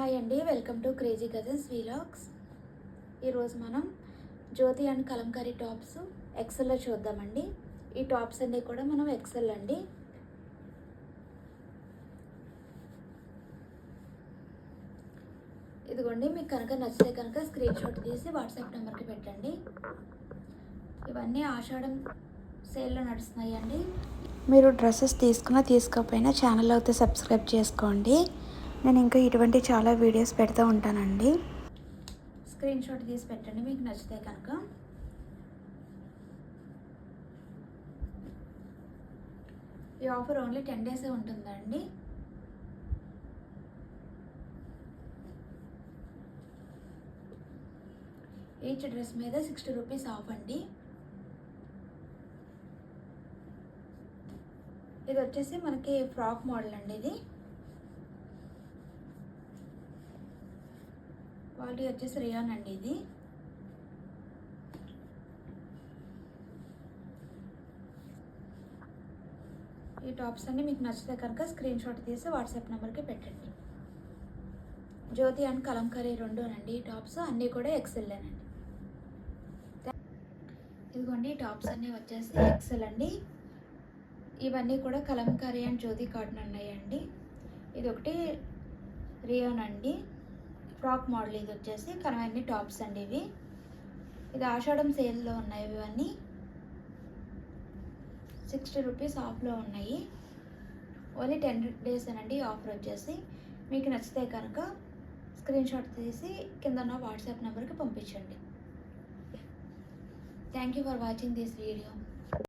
Hi అండి welcome to crazy cousins vlogs ఈరోజు మనం జ్యోతి అండ్ కలంకారీ టాప్స్ ఎక్సెల్లో చూద్దామండి. ఈ టాప్స్ అన్నీ కూడా మనం ఎక్సెల్ అండి. ఇదిగోండి మీకు కనుక నచ్చితే కనుక స్క్రీన్ షాట్ తీసి వాట్సాప్ నెంబర్కి పెట్టండి. ఇవన్నీ ఆషాఢం సేల్లో నడుస్తున్నాయి అండి మీరు డ్రెస్సెస్ తీసుకున్నా తీసుకోకపోయినా ఛానల్ అయితే సబ్స్క్రైబ్ చేసుకోండి. నేను ఇంకా ఇటువంటి చాలా వీడియోస్ పెడతా ఉంటానండి. స్క్రీన్ షాట్ తీసి పెట్టండి మీకు నచ్చితే కనుక. ఈ ఆఫర్ ఓన్లీ టెన్ డేసే ఉంటుందండి. ఈచ్ డ్రెస్ మీద సిక్స్టీ రూపీస్ ఆఫ్ అండి. ఇది వచ్చేసి మనకి ఫ్రాక్ మోడల్ అండి ఇది. క్వాలిటీ వచ్చేసి రియాన్ అండి ఇది. ఈ టాప్స్ అన్ని మీకు నచ్చితే కనుక స్క్రీన్ షాట్ తీసి వాట్సాప్ నెంబర్కి పెట్టండి. జ్యోతి అండ్ కలంకరీ రెండు అండి ఈ టాప్స్ అన్నీ కూడా ఎక్సెల్ అండి. ఇదిగోండి టాప్స్ అన్నీ వచ్చేసి ఎక్సెల్ అండి. ఇవన్నీ కూడా కలంకారీ అండ్ జ్యోతి కాటన్ ఉన్నాయండి ఇది ఒకటి రియోన్ అండి. ఫ్రాక్ మోడల్ ఇది వచ్చేసి కనవన్నీ టాప్స్ అండి ఇవి. ఇది ఆషాఢం సేల్లో ఉన్నాయి ఇవన్నీ. సిక్స్టీ రూపీస్ ఆఫ్లో ఉన్నాయి. ఓన్లీ టెన్ డేస్ అనండి ఆఫర్ వచ్చేసి. మీకు నచ్చితే కనుక స్క్రీన్ షాట్ తీసి కింద ఉన్న వాట్సాప్ నెంబర్కి పంపించండి. Thank you for watching this video.